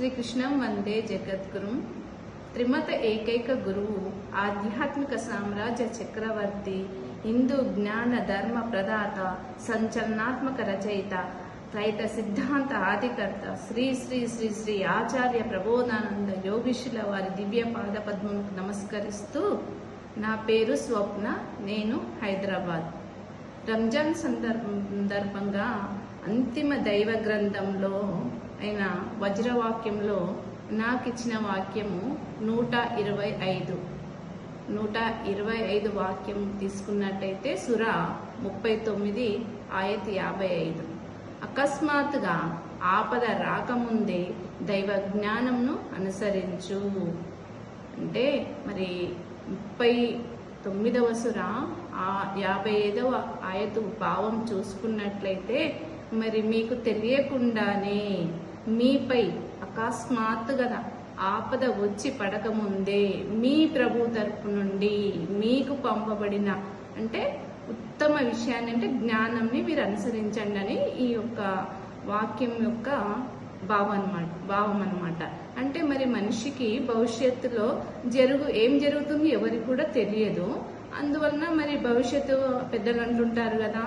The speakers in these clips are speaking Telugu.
శ్రీకృష్ణం వందే జగద్గురు. త్రిమత ఏకైక గురువు ఆధ్యాత్మిక సామ్రాజ్య చక్రవర్తి హిందూ జ్ఞాన ధర్మ ప్రదాత సంచలనాత్మక రచయిత త్రైత సిద్ధాంత ఆదికర్త శ్రీ శ్రీ శ్రీ శ్రీ ఆచార్య ప్రబోధానంద యోగిషుల వారి దివ్య పాద నమస్కరిస్తూ నా పేరు స్వప్న నేను హైదరాబాద్. రంజాన్ సందర్భంగా అంతిమ దైవ గ్రంథంలో అయిన వజ్రవాక్యంలో నాకు ఇచ్చిన వాక్యము నూట ఇరవై ఐదు. నూట ఇరవై ఐదు వాక్యం తీసుకున్నట్టయితే సుర ముప్పై తొమ్మిది ఆయత్ యాభై ఐదు. అకస్మాత్తుగా ఆపద రాకముందే దైవ జ్ఞానంను అనుసరించు. అంటే మరి ముప్పై తొమ్మిదవ సుర ఆ యాభై ఐదవ ఆయతు భావం చూసుకున్నట్లయితే మరి మీకు తెలియకుండానే మీపై అకస్మాత్తుగా ఆపద వచ్చి పడకముందే మీ ప్రభు తరపు నుండి మీకు పంపబడిన అంటే ఉత్తమ విషయాన్ని అంటే జ్ఞానంని మీరు అనుసరించండి అని ఈ యొక్క వాక్యం యొక్క భావం అనమాట భావం అనమాట అంటే మరి మనిషికి భవిష్యత్తులో జరుగు ఏం జరుగుతుంది ఎవరికి కూడా తెలియదు. అందువలన మరి భవిష్యత్తు పెద్దలు అంటుంటారు కదా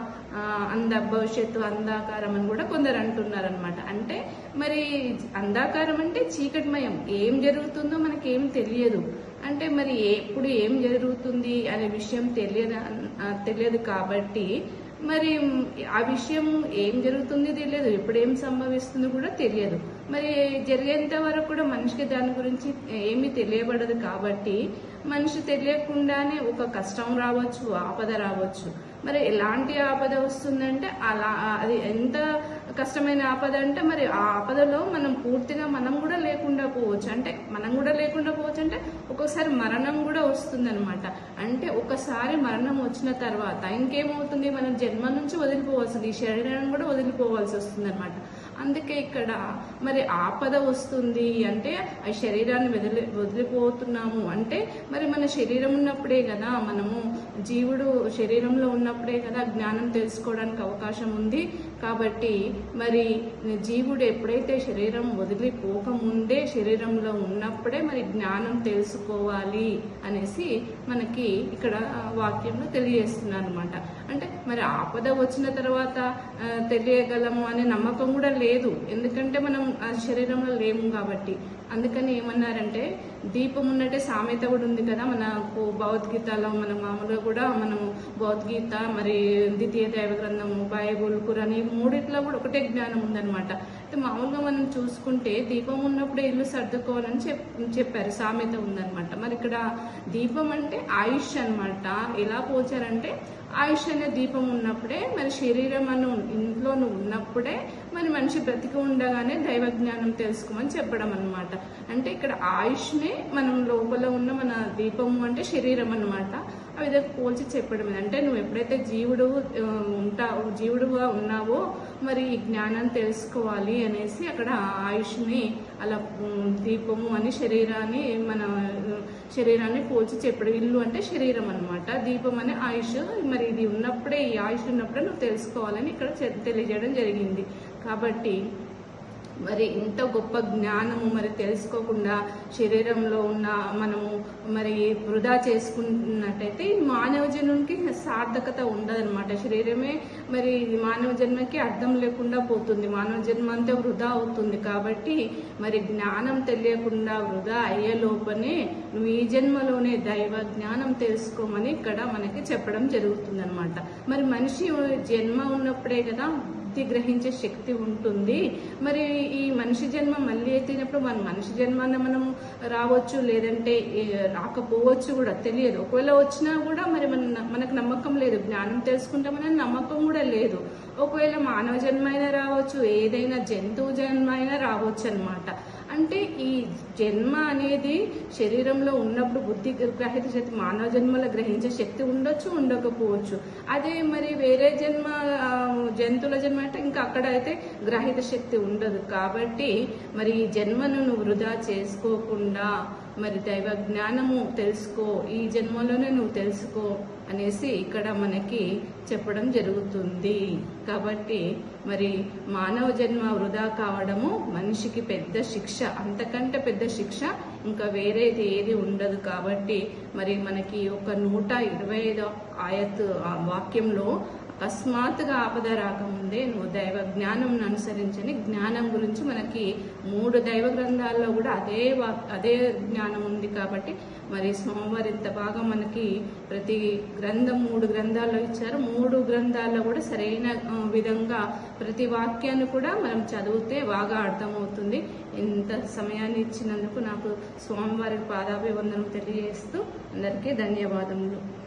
అంద భవిష్యత్తు అంధాకారం అని కూడా కొందరు అంటున్నారు అనమాట అంటే మరి అంధాకారం అంటే చీకటిమయం. ఏం జరుగుతుందో మనకేం తెలియదు. అంటే మరి ఎప్పుడు ఏం జరుగుతుంది అనే విషయం తెలియదు తెలియదు కాబట్టి మరి ఆ విషయం ఏం జరుగుతుంది తెలియదు. ఎప్పుడు ఏం సంభవిస్తుందో కూడా తెలియదు. మరి జరిగేంత వరకు కూడా మనిషికి దాని గురించి ఏమీ తెలియబడదు కాబట్టి మనిషి తెలియకుండానే ఒక కష్టం రావచ్చు ఆపద రావచ్చు. మరి ఎలాంటి ఆపద వస్తుందంటే అలా అది ఎంత కష్టమైన ఆపద అంటే మరి ఆ ఆపదలో మనం పూర్తిగా మనం కూడా లేకుండా పోవచ్చు. అంటే మనం కూడా లేకుండా పోవచ్చు అంటే ఒక్కొక్కసారి మరణం కూడా వస్తుంది అంటే ఒకసారి మరణం వచ్చిన తర్వాత ఇంకేమవుతుంది? మన జన్మ నుంచి వదిలిపోవాల్సింది. ఈ శరీరాన్ని కూడా వదిలిపోవాల్సి వస్తుంది అనమాట అందుకే ఇక్కడ మరి ఆపద వస్తుంది అంటే ఆ శరీరాన్ని వదిలి వదిలిపోతున్నాము అంటే మరి మన శరీరం ఉన్నప్పుడే కదా మనము జీవుడు శరీరంలో ఉన్నప్పుడే కదా జ్ఞానం తెలుసుకోవడానికి అవకాశం ఉంది. కాబట్టి మరి జీవుడు ఎప్పుడైతే శరీరం వదిలిపోకముందే శరీరంలో ఉన్నప్పుడే మరి జ్ఞానం తెలుసుకోవాలి అనేసి మనకి ఇక్కడ వాక్యంలో తెలియజేస్తున్నారు అనమాట అంటే మరి ఆపద వచ్చిన తర్వాత తెలియగలము అనే నమ్మకం కూడా లేదు. ఎందుకంటే మనం ఆ శరీరంలో లేము కాబట్టి. అందుకని ఏమన్నారంటే దీపం ఉన్నట్టే సామెత కూడా ఉంది కదా మనకు భగవద్గీతలో మన మామూలుగా కూడా మనము భగవద్గీత మరి ద్వితీయ దైవ గ్రంథము బైబుల్ కురని మూడిట్లో కూడా ఒకటే జ్ఞానం ఉందన్నమాట. అయితే మామూలుగా మనం చూసుకుంటే దీపం ఉన్నప్పుడే ఇల్లు సర్దుకోవాలని చెప్పారు సామెత ఉందన్నమాట. మరి ఇక్కడ దీపం అంటే ఆయుష్ అన్నమాట. ఎలా పోచారంటే ఆయుష్ అనే దీపం ఉన్నప్పుడే మరి శరీరం అను ఇంట్లో ఉన్నప్పుడే మరి మనిషి బ్రతికి ఉండగానే దైవ జ్ఞానం తెలుసుకోమని చెప్పడం అనమాట అంటే ఇక్కడ ఆయుష్నే మనం లోపల ఉన్న మన దీపము అంటే శరీరం అన్నమాట. ఆ విధంగా పోల్చి చెప్పడం అంటే నువ్వు ఎప్పుడైతే జీవుడు ఉంటావు జీవుడుగా ఉన్నావో మరి ఈ జ్ఞానం తెలుసుకోవాలి అనేసి అక్కడ ఆయుష్ని అలా దీపము అని శరీరాన్ని మన శరీరాన్ని పోల్చి చెప్పడం. ఇల్లు అంటే శరీరం అనమాట దీపం అనే ఆయుష్. మరి ఇది ఉన్నప్పుడే ఈ ఆయుష్ ఉన్నప్పుడే నువ్వు తెలుసుకోవాలని ఇక్కడ తెలియజేయడం జరిగింది. కాబట్టి మరి ఇంత గొప్ప జ్ఞానము మరి తెలుసుకోకుండా శరీరంలో ఉన్న మనము మరి వృధా చేసుకున్నట్టయితే ఈ మానవ జన్మకి సార్థకత ఉండదన్నమాట. శరీరమే మరి మానవ జన్మకి అర్థం లేకుండా పోతుంది. మానవ జన్మ అంతా వృధా అవుతుంది కాబట్టి మరి జ్ఞానం తెలియకుండా వృధా అయ్యే లోపనే నువ్వు ఈ జన్మలోనే దైవ జ్ఞానం తెలుసుకోమని ఇక్కడ మనకి చెప్పడం జరుగుతుంది మరి మనిషి జన్మ ఉన్నప్పుడే కదా శక్తి గ్రహించే శక్తి ఉంటుంది. మరి ఈ మనిషి జన్మ మళ్ళీ ఎత్తినప్పుడు మన మనిషి జన్మాన మనం రావచ్చు లేదంటే రాకపోవచ్చు కూడా తెలియదు. ఒకవేళ వచ్చినా కూడా మరి మన మనకు నమ్మకం లేదు. జ్ఞానం తెలుసుకుంటామనే నమ్మకం కూడా లేదు. ఒకవేళ మానవ జన్మ అయినా రావచ్చు ఏదైనా జంతువు జన్మ అయినా రావచ్చు అనమాట అంటే ఈ జన్మ అనేది శరీరంలో ఉన్నప్పుడు బుద్ధి గ్రహిత శక్తి మానవ జన్మలో గ్రహించే శక్తి ఉండొచ్చు ఉండకపోవచ్చు. అదే మరి వేరే జన్మ జంతువుల జన్మ అంటే ఇంకా అక్కడ అయితే గ్రహిత శక్తి ఉండదు. కాబట్టి మరి ఈ జన్మను నువ్వు వృధా చేసుకోకుండా మరి దైవ జ్ఞానము తెలుసుకో ఈ జన్మలోనే నువ్వు తెలుసుకో అనేసి ఇక్కడ మనకి చెప్పడం జరుగుతుంది. కాబట్టి మరి మానవ జన్మ వృధా కావడము మనిషికి పెద్ద శిక్ష అంతకంటే పెద్ద శిక్ష ఇంకా వేరేది ఏది ఉండదు. కాబట్టి మరి మనకి ఒక నూట ఇరవై ఐదు ఆయత్ ఆ వాక్యంలో అకస్మాత్తుగా ఆపద రాకముందే నువ్వు దైవ జ్ఞానం అనుసరించని జ్ఞానం గురించి మనకి మూడు దైవ గ్రంథాల్లో కూడా అదే అదే జ్ఞానం ఉంది కాబట్టి మరి స్వామివారు ఇంత బాగా మనకి ప్రతి గ్రంథం మూడు గ్రంథాల్లో ఇచ్చారు. మూడు గ్రంథాల్లో కూడా సరైన విధంగా ప్రతి వాక్యాన్ని కూడా మనం చదివితే బాగా అర్థమవుతుంది. ఇంత సమయాన్ని ఇచ్చినందుకు నాకు స్వామివారి పాదాభివందనం తెలియజేస్తూ అందరికీ ధన్యవాదములు.